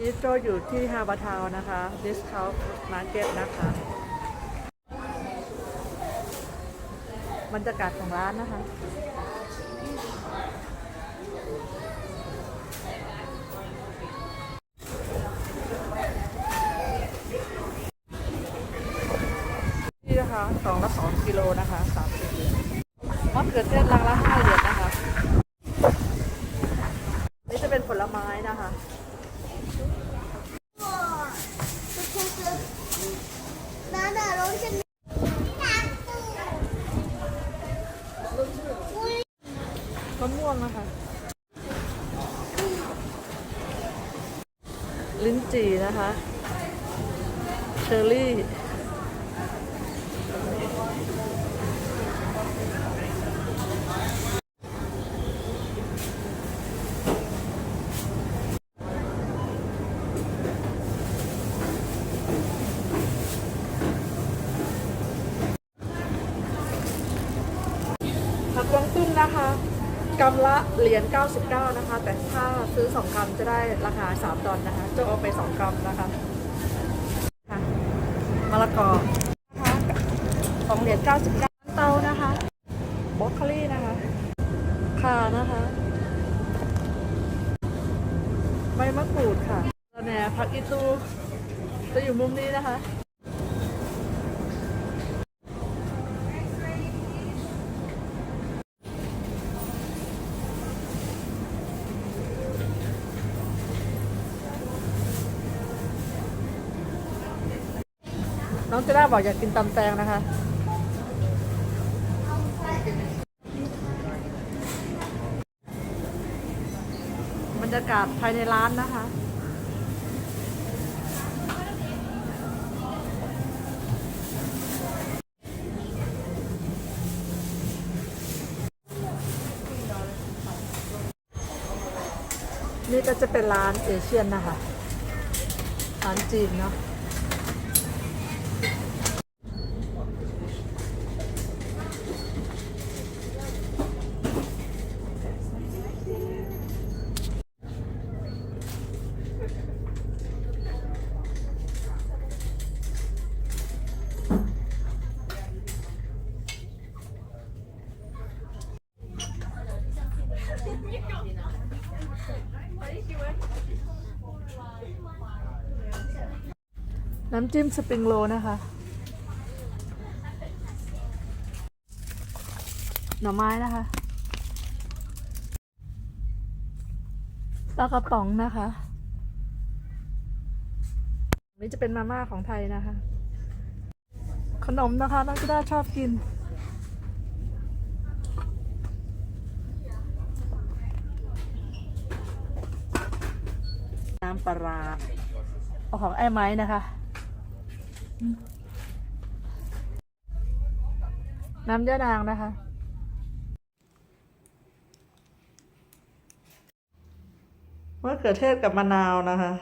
นี่โจอยู่ที่ฮาบาทาวนะคะ Discount Market นะคะ บรรยากาศของร้านนะคะ นี่นะคะสองละสองกิโลนะคะสามสิบเหรียญมะเขือเทศลังละห้าเหรียญนะคะ นี่จะเป็นผลไม้นะคะ มะม่วงนะคะ ลิ้นจี่นะคะ เชอร์รี่ กวางตุ้งนะคะกำละเหรียญ99 นะคะ แต่ถ้าซื้อ 2กำจะได้ราคา 3 ดอลนะคะจะเอาไป 2กำนะคะค่ะมะละกอนะคะสองเหรียญ99เตานะคะบรอกโคลีนะคะข่านะคะใบมะกรูดค่ะแล้วแหนผักอีตูจะอยู่มุมนี้นะคะ น้องเจด้าบอกอยากกินตำแตงนะคะ บรรยากาศภายในร้านนะคะ นี่ก็จะเป็นร้านเอเชียนนะคะ ร้านจีนเนาะ น้ำจิ้มสปริงโรนะคะ หน่อไม้นะคะปลากระป๋องนะคะนี่จะเป็นมาม่าของไทยนะคะ ขนมนะคะน้องจะได้ชอบกิน น้ำปลาร้าเอาของไอ้ไม้นะคะ น้ำยานางนะคะ มะเขือเทศกับมะนาวนะคะ